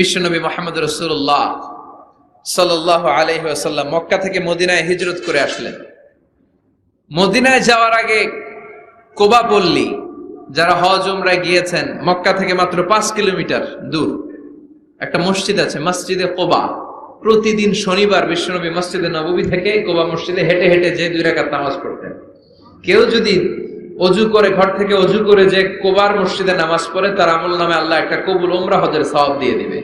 বিশ্বনবী মোহাম্মদ রসুল্লাহ সাল্লাহ আলহিহাসাল্লাম মক্কা থেকে মদিনায় হিজরত করে আসলেন। মদিনায় যাওয়ার আগে কোবা পল্লী, যারা হজ উমরায় গিয়েছেন, মক্কা থেকে মাত্র পাঁচ কিলোমিটার দূর। একটা মসজিদ আছে, মসজিদে কোবা। প্রতিদিন শনিবার বিশ্বনবী মসজিদে নববী থেকে কোবা মসজিদে হেঁটে হেঁটে যে দুই রাকাত নামাজ পড়তেন। কেউ যদি অজু করে, ঘর থেকে অজু করে যে কোবার মসজিদে নামাজ পড়ে, তার আমল নামে আল্লাহ একটা কবুল ওমরা হজের সওয়াব দিয়ে দিবে।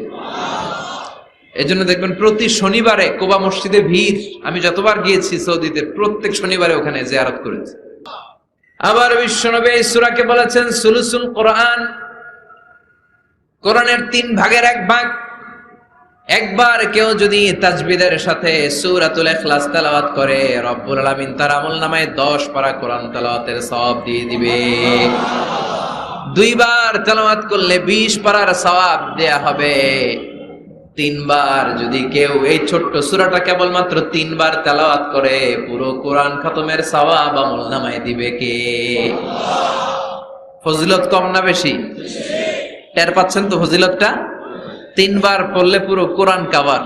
এই জন্য দেখবেন প্রতি শনিবারে কোবা মসজিদে ভিড়। আমি যতবার গিয়েছি সৌদিতে, প্রত্যেক শনিবারে ওখানে জিয়ারত করেছি। আবার বিশ্বনবী সূরাকে বলেছেন, সুলুসুল কোরআন। কোরআনের তিন ভাগের এক ভাগ। একবার কেউ যদি তাজবিদের সাথে সূরাতুল ইখলাস তেলাওয়াত করে, রব্বুল আলামিন তার আমলনামায় 10 পারা কোরআন তেলাওয়াতের সওয়াব দিয়ে দিবে। দুইবার তেলাওয়াত করলে 20 পারার সওয়াব দেয়া হবে। তিনবার যদি কেউ এই ছোট্ট সূরাটা কেবলমাত্র তিনবার তেলাওয়াত করে, পুরো কোরআন খতমের সওয়াব আমলনামায় দিবে কে? ফজিলত কম না বেশি? টের পাচ্ছেন তো ফজিলতটা? তিনবার পড়লে পুরো কোরআন কাবার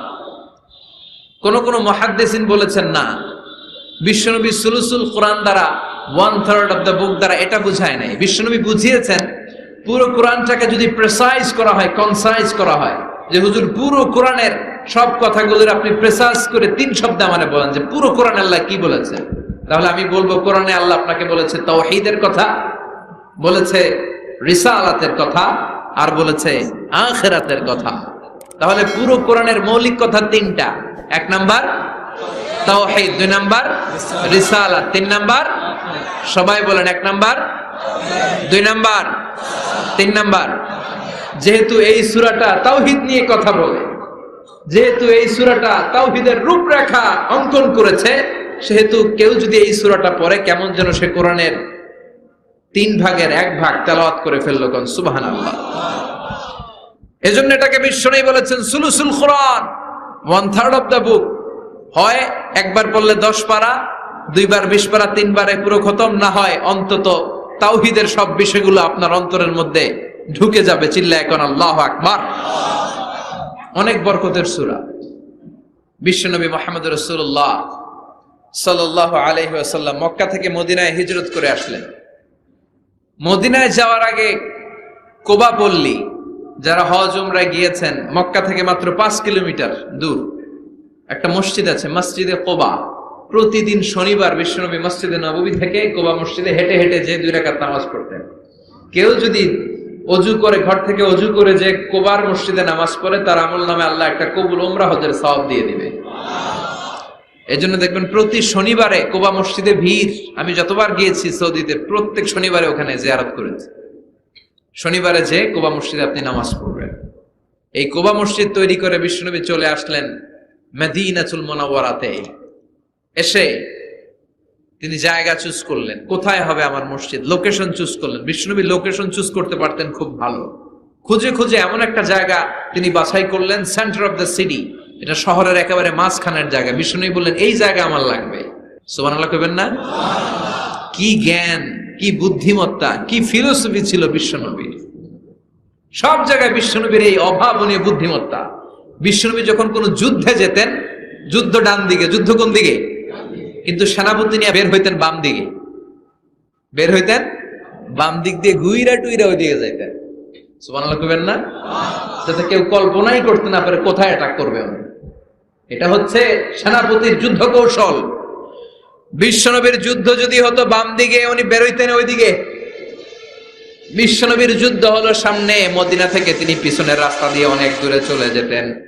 কোন কোন মহাদ্দেসিন বলেছেন না, বিশ্বনবী সুলুসুল কোরআন দ্বারা one third of the book দ্বারা এটা বুঝায় নাই। বিশ্বনবী বুঝিয়েছেন, পুরো কোরআনটাকে যদি প্রেসাইজ করা হয় কনসাইজ করা হয়, যে হুজুর পুরো কোরআনের সব কথাগুলোর আপনি প্রেসাইজ করে তিন শব্দে আমারে বলেন যে পুরো কোরআন আল্লাহ কি বলেছে? তাহলে আমি বলব, কোরআনে আল্লাহ আপনাকে বলেছে তাওহীদের কথা, বলেছে রিসালাতের কথা, আর বলেছে আখেরাতের কথা। তাহলে পুরো কোরআনের মৌলিক কথা তিনটা। এক নাম্বার, তাওহীদ। দুই নাম্বার, রিসালাত। তিন নাম্বার, সবাই বলেন এক নাম্বার। দুই নাম্বার, তিন নাম্বার। যেহেতু এই সূরাটা তাওহীদ নিয়ে কথা বলে, যেহেতু এই সূরাটা তাওহীদের রূপরেখা অঙ্কন করেছে, সেহেতু কেউ যদি এই সূরাটা পড়ে, কেমন যেন সে কোরআনের তিন ভাগের এক ভাগ তেলাওয়াত করে ফেলল কোন? সুবহানাল্লাহ। এজন্য এটাকে বিশ্বনেই বলেছেন সুলুসুল কোরআন one third of the book হয় একবার পড়লে দশ পারা, দুইবার বিশ পারা, তিনবারে পুরো খতম, না হয় অন্তত তাওহিদের সব বিষয়গুলো আপনার অন্তরের মধ্যে ঢুকে যাবে চিল্লা এখন আল্লাহ আকবার। অনেক বরকতের সুরা। বিশ্বনবী মোহাম্মদ রসুল্লাহ সাল্লাহ আলহি আসাল্লাম মক্কা থেকে মদিনায় হিজরত করে আসলেন। মদিনায় যাওয়ার আগে কোবা পল্লী যারা হজ উমরায় গিয়েছেন, মক্কা থেকে মাত্র পাঁচ কিলোমিটার দূর, একটা মসজিদ আছে, মসজিদে কোবা। প্রতিদিন শনিবার বিশ্বনবী মসজিদে নববী থেকে কোবা মসজিদে হেঁটে হেঁটে যে দুই রাকাত নামাজ পড়তেন। কেউ যদি অজু করে, ঘর থেকে অজু করে যে কোবার মসজিদে নামাজ পড়ে, তার আমল নামে আল্লাহ একটা কবুল ওমরা হজের সওয়াব দিয়ে দিবে। এই জন্য দেখবেন প্রতি শনিবারে কোবা মসজিদে ভিড়। আমি যতবার গিয়েছি সৌদিতে, প্রত্যেক শনিবারে ওখানে জিয়ারত করেছি। শনিবারে যে কোবা মসজিদে আপনি নামাজ পড়বেন। এই কোবা মসজিদ তৈরি করে বিশ্বনবী চলে আসলেন মেদিনাচুল মোনাওয়ারাতে। এসে তিনি জায়গা চুজ করলেন। কোথায় হবে আমার মসজিদ? লোকেশন চুজ করলেন। বিষ্ণুনবী লোকেশন চুজ করতে পারতেন খুব ভালো। খুঁজে খুঁজে এমন একটা জায়গা তিনি বাছাই করলেন সেন্টার অফ দ্য সিটি এটা শহরের একেবারে মাঝখানের জায়গা। বিষ্ণুনবী বললেন, এই জায়গা আমার লাগবে। সোমান আল্লাহ কইবেন না? কি জ্ঞান! কি বুদ্ধিমত্তা, কি ফিলোসফি ছিল বিশ্বনবীর সব জায়গায় বিশ্বনবীর এই অভাবনীয় বুদ্ধিমত্তা। বিশ্বনবী যখন কোনো যুদ্ধে যেতেন, যুদ্ধ ডান দিকে, যুদ্ধ কোন দিকে? কিন্তু সেনাপতি নিয়ে বের হইতেন বাম দিকে। বের হইতেন বাম দিক দিয়ে গুইরা টুইরা ওই দিকে যাইতেন না? কেউ কল্পনাই করতে না পারে কোথায় করবে এটা হচ্ছে সেনাপতির যুদ্ধ কৌশল। বিশ্বনবীর যুদ্ধ যদি হতো বাম দিকে, উনি বেরোইতেন ওইদিকে। বিশ্বনবীর যুদ্ধ হলো সামনে মদিনা থেকে তিনি পিছনের রাস্তা দিয়ে অনেক দূরে চলে যেতেন।